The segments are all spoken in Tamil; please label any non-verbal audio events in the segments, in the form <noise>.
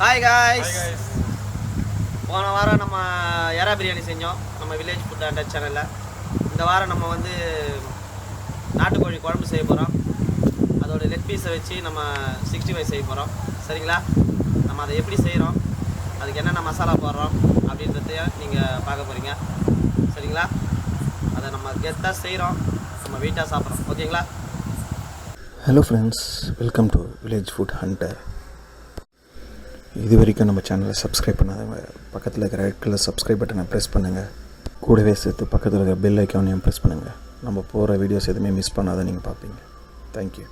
ஹாய் காய்ஸ் போன வாரம் நம்ம எறா பிரியாணி செஞ்சோம். நம்ம வில்லேஜ் ஃபுட் அண்ட் சேனலில் இந்த வாரம் நம்ம வந்து நாட்டுக்கோழி குழம்பு செய்ய போகிறோம் அதோட லெக் பீஸை வச்சு நம்ம சிக்ஸ்டி ஃபைவ் செய்ய போகிறோம் சரிங்களா? நம்ம அதை எப்படி செய்கிறோம் அதுக்கு என்னென்ன மசாலா போடுறோம்? அப்படின்றதையும் நீங்கள் பார்க்க போகிறீங்க சரிங்களா? அதை நம்ம கெத்தாக செய்கிறோம் நம்ம வீட்டாக சாப்பிட்றோம். ஓகேங்களா? Hello friends welcome to village food hunter இது வரைக்கும் நம்ம சேனலை சப்ஸ்கிரைப் பண்ணாதவங்க பக்கத்தில் இருக்கிற ரெட் கலர் சப்ஸ்கிரைப் பட்டனை ப்ரெஸ் பண்ணுங்கள் கூடவே சேர்த்து பக்கத்தில் இருக்கிற பெல் ஐக்கானையும் ப்ரெஸ் பண்ணுங்கள் நம்ம போகிற வீடியோஸ் எதுவுமே மிஸ் பண்ணாத நீங்கள் பார்ப்பீங்க. தேங்க்யூ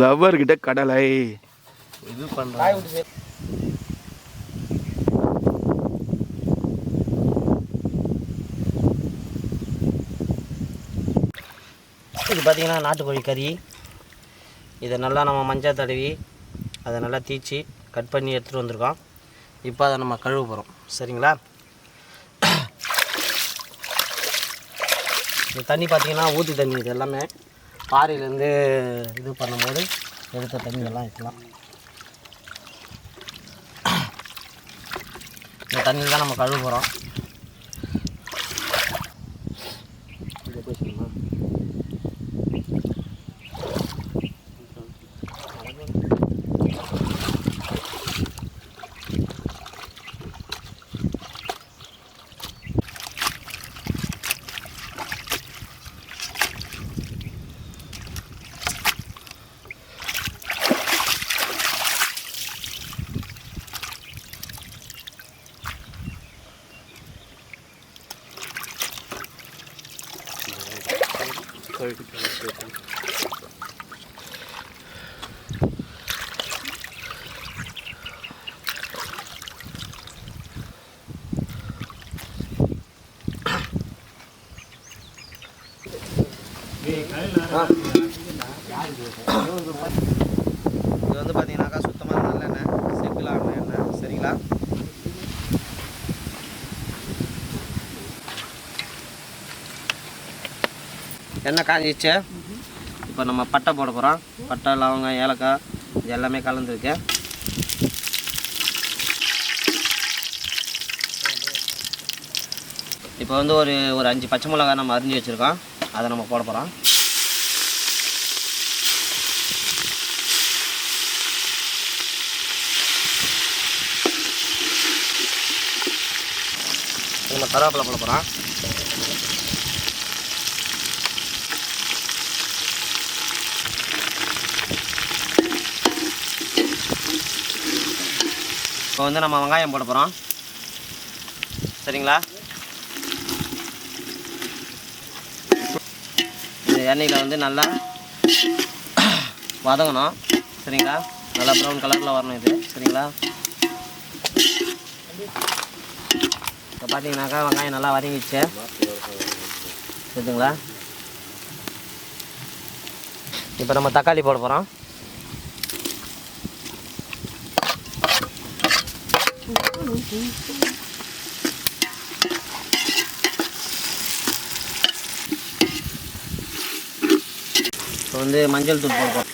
லவ்வர்கிட்ட கடலை. இது பண்ணுறேன் இது பார்த்தீங்கன்னா நாட்டுக்கோழி கறி. இதை நல்லா நம்ம மஞ்சள் தடவி அதை நல்லா தீச்சி கட் பண்ணி எடுத்துகிட்டு வந்திருக்கோம். இப்போ அதை நம்ம கழுவ போகிறோம் சரிங்களா? இந்த தண்ணி பார்த்தீங்கன்னா ஊற்று தண்ணி இது எல்லாமே. பாறையிலேருந்து இது பண்ணும்போது எடுத்த தண்ணியெல்லாம் வைக்கலாம். இந்த தண்ணியில் தான் நம்ம கழுவுகிறோம் இது வந்து பார்த்தீங்கன்னாக்கா சுத்தமான நல்லெண்ணெய் செக்கில் ஆன எண்ணெய் சரிங்களா எண்ணெய் காஞ்சிச்சு இப்போ நம்ம பட்டை போட போகிறோம் பட்டை லவங்கம் ஏலக்காய் இது எல்லாமே கலந்துருக்கு. இப்போ வந்து ஒரு ஒரு அஞ்சு பச்சை மிளகாய் நம்ம அரிஞ்சு வச்சுருக்கோம். அதை நம்ம போட போகிறோம் நம்ம கருவேப்பிலை போட போகிறோம் இப்போ வந்து நம்ம வெங்காயம் போட போகிறோம் சரிங்களா? இந்த எண்ணெயில் வந்து நல்லா வதங்கணும். சரிங்களா? நல்லா ப்ரௌன் கலரில் வரணும் இது. சரிங்களா? இப்போ பார்த்தீங்கன்னாக்கா வெங்காயம் நல்லா வதங்கிடுச்சு. சரிங்களா இப்போ நம்ம தக்காளி போட போகிறோம் இப்போ வந்து மஞ்சள் தூள் போடுறோம்.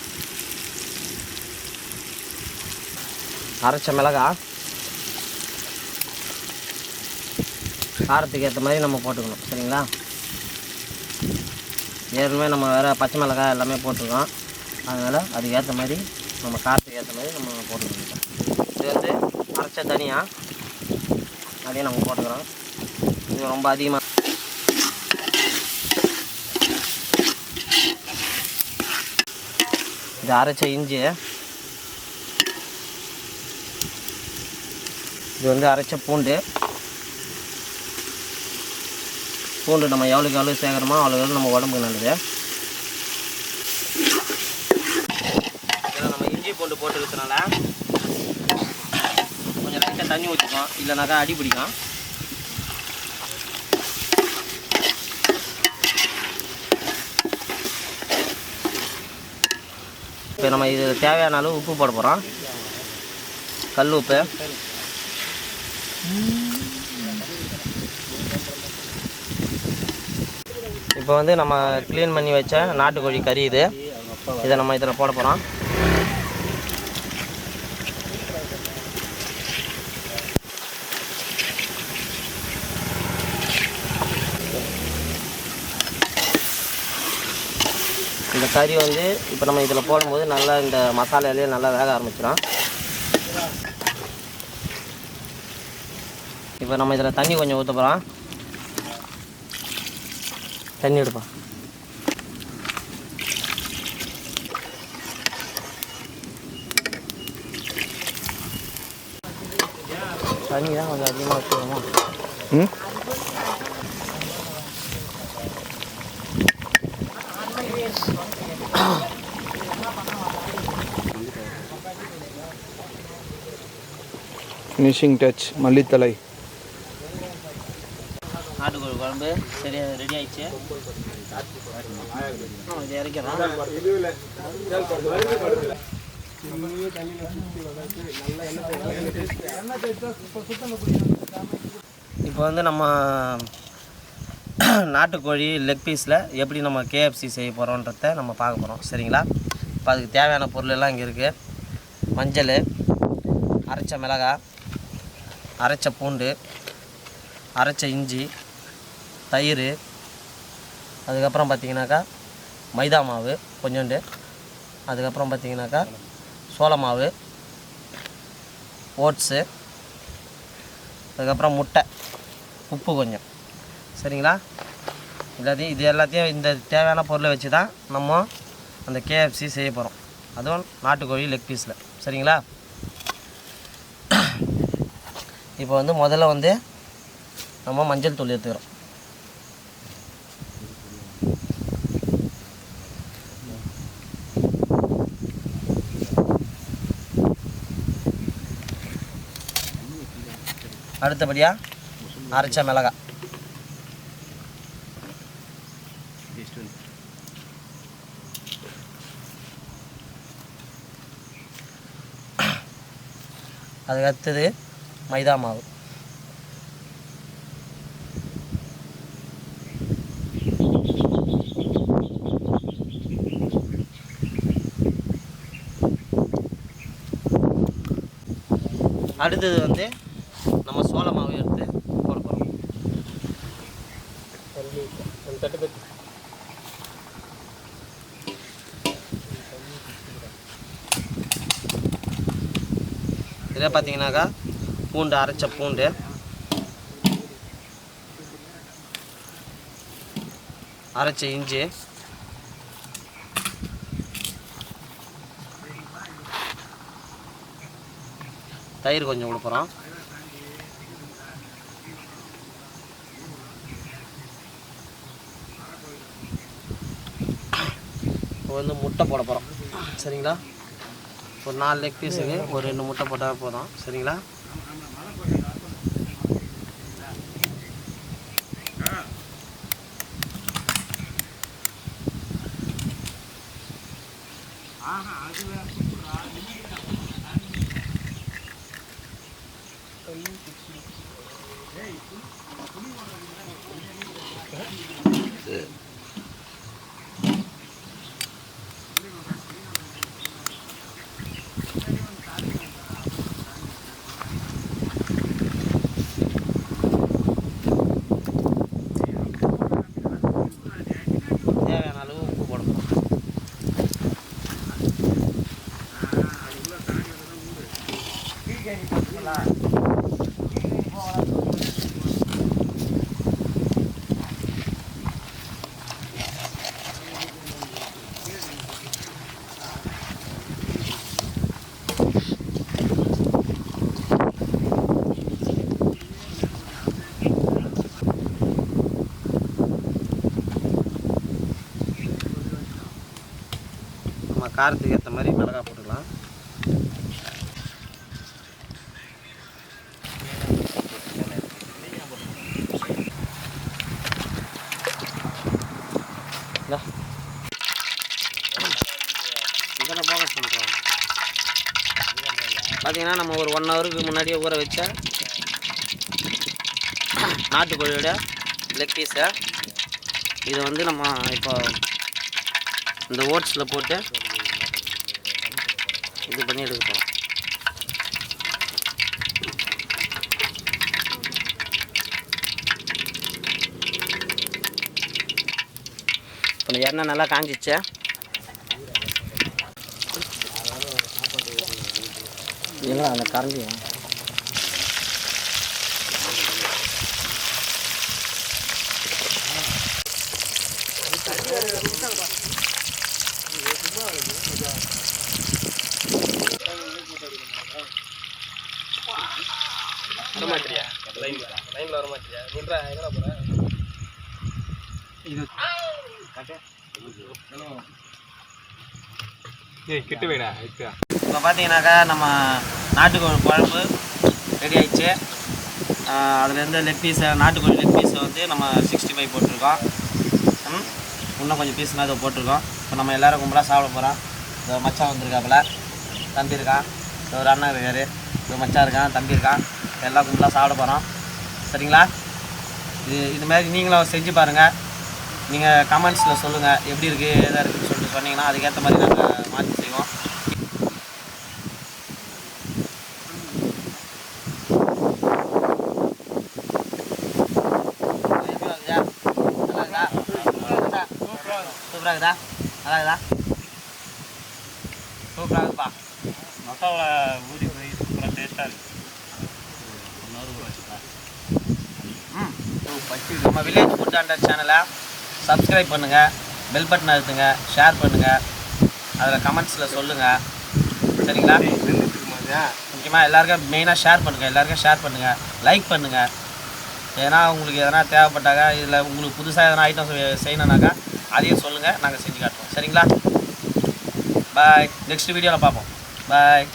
அரைச்ச மிளகா. காரத்துக்கு ஏற்ற மாதிரி நம்ம போட்டுக்கணும். சரிங்களா? ஏற்கனவே நம்ம வேறு பச்சை மிளகாய் எல்லாமே போட்டிருக்கோம். அதனால் அதுக்கு ஏற்ற மாதிரி நம்ம காரத்துக்கு ஏற்ற மாதிரி நம்ம போட்டுக்கணும். இது வந்து அரைச்ச தனியாக அதையும் நம்ம போட்டுக்கிறோம். இது ரொம்ப அதிகமாக இது அரைச்ச இஞ்சி. இது வந்து அரைச்ச பூண்டு. பூண்டு நம்ம எவ்வளோக்கு எவ்வளோ சேர்க்குறோமோ அவ்வளோ எவ்வளோ நம்ம உடம்புக்கு நல்லது. இதில் நம்ம இஞ்சி பூண்டு போட்டுக்கிறதுனால இருக்கிறதுனால தண்ணி ஊற்றிக்கும் இல்லைனாக்கா அடி பிடிக்கும் இப்போ நம்ம இது தேவையான அளவு உப்பு போட போகிறோம் கல் உப்பு. இப்போ வந்து நம்ம க்ளீன் பண்ணி வச்ச நாட்டுக்கோழி கறி இது. இதை நம்ம இதில் போட போகிறோம் இந்த கறி வந்து இப்போ நம்ம இதில் போடும்போது நல்லா இந்த மசாலாலேயே நல்லா வேக ஆரம்பிச்சிடும் இப்போ நம்ம இதில் தண்ணி கொஞ்சம் ஊற்ற போகிறோம் தண்ணி எடுப்போம். தண்ணி தான் கொஞ்சம் அதிகமாக வச்சுருவோமா ம்? ஃபினிஷிங் டச் மல்லித்தலை நாட்டுக்கோழி குழம்பு சரியாக ரெடி ஆயிடுச்சு. இது இறக்கிறோம் இப்போ வந்து நம்ம <clears throat> நாட்டுக்கோழி லெக் பீஸில் எப்படி நம்ம கேஎஃப்சி செய்ய போகிறோன்றத நம்ம பார்க்க போகிறோம் சரிங்களா? இப்போ அதுக்கு தேவையான பொருள் எல்லாம் இங்கே இருக்குது மஞ்சள் அரைச்ச மிளகாய் அரைச்ச பூண்டு அரைச்ச இஞ்சி தயிர் அதுக்கப்புறம் பார்த்தீங்கன்னாக்கா மைதா மாவு கொஞ்சோண்டு அதுக்கப்புறம் பார்த்தீங்கன்னாக்கா சோள மாவு ஓட்ஸு அதுக்கப்புறம் முட்டை உப்பு கொஞ்சம். சரிங்களா? எல்லாத்தையும் இது எல்லாத்தையும் இந்த தேவையான பொருளை வச்சு தான் நம்ம அந்த கேஎஃப்சி செய்ய போகிறோம் அதுவும் நாட்டுக்கோழி லெக் பீஸில் சரிங்களா? இப்போ வந்து முதல்ல வந்து நம்ம மஞ்சள் தூள் எடுத்துக்கிறோம். அடுத்தபடியாக அரைச்ச மிளகாய். அதுக்கு அடுத்தது மைதா மாவு. இதில் பார்த்தீங்கன்னாக்கா பூண்டு அரைச்ச பூண்டு. அரைச்ச இஞ்சி. தயிர் கொஞ்சம் கொடுக்குறோம் இப்போ வந்து முட்டை போட போகிறோம் சரிங்களா? ஒரு நாலு லெக் பீஸுக்கு ஒரு ரெண்டு முட்டை போட்டால் போதும். சரிங்களா? தேவையான அளவு உப்பு போடணும் காரத்துக்கு ஏற்ற மாதிரி மிளகா போட்டுக்கலாம். பார்த்தீங்கன்னா நம்ம ஒரு ஒன் ஹவருக்கு முன்னாடியே ஊற வச்ச நாட்டுக்கோழியோட லெக் பீஸை இதை வந்து நம்ம இப்போ இந்த ஓட்ஸில் போட்டு இது பண்ணி எடுக்க போகிறோம் இப்போ இந்த எண்ணெய் நல்லா காஞ்சிச்சு? இல்லை அந்த கரண்டி வரமாட்டியா வரமாட்டியா நின்றா இது ஏய் கிட்ட இப்போ பார்த்தீங்கன்னாக்கா நம்ம நாட்டுக்கோழி குழம்பு ரெடி ஆயிடுச்சு. அதுலேருந்து லெக் பீஸை நாட்டுக்கோழி லெக் பீஸை வந்து நம்ம சிக்ஸ்டி ஃபைவ் போட்டிருக்கோம் இன்னும் கொஞ்சம் பீஸ் மாதிரி போட்டிருக்கோம். இப்போ நம்ம எல்லோரும் கும்பலாக சாப்பிட போகிறோம் இந்த மச்சான் வந்திருக்காப்புல. தம்பி இருக்கான் ஒரு அண்ணன் இருக்காரு. ஒரு மச்சான் இருக்கான் தம்பி இருக்கான். எல்லாம் கும்பலாக சாப்பிட போகிறோம் சரிங்களா? இது இது மாதிரி நீங்களும் செஞ்சு பாருங்கள் நீங்கள் கமெண்ட்ஸில் சொல்லுங்கள் எப்படி இருக்குது எதாக இருக்குதுன்னு சொல்லிட்டு சொன்னீங்கன்னா அதுக்கேற்ற மாதிரி நாங்கள் மாற்றி செய்வோம் சூப்பராக இருக்குதா நல்லா இருக்குதா சூப்பராக இருக்குப்பா மசாலா ஊறி போய் சூப்பராக டேஸ்ட்டாக இருக்கு ம் நம்ம வில்லேஜ் ஃபுட் அண்டர் சேனலை சப்ஸ்கிரைப் பண்ணுங்கள் பெல் பட்டன் அழுத்துங்க ஷேர் பண்ணுங்கள் அதில் கமெண்ட்ஸில் சொல்லுங்கள் சரிங்களா? முக்கியமாக எல்லாருக்கும் மெயினாக ஷேர் பண்ணுங்கள் எல்லாருக்கும் ஷேர் பண்ணுங்கள் லைக் பண்ணுங்கள் ஏன்னா உங்களுக்கு எதனா தேவைப்பட்டாக்கா இதில் உங்களுக்கு புதுசாக எதனா ஐட்டம் செய்யணுன்னாக்கா அதையும் சொல்லுங்கள் நாங்கள் செஞ்சு காட்டுவோம். சரிங்களா? பாய் நெக்ஸ்ட் வீடியோவில் பார்ப்போம். பாய்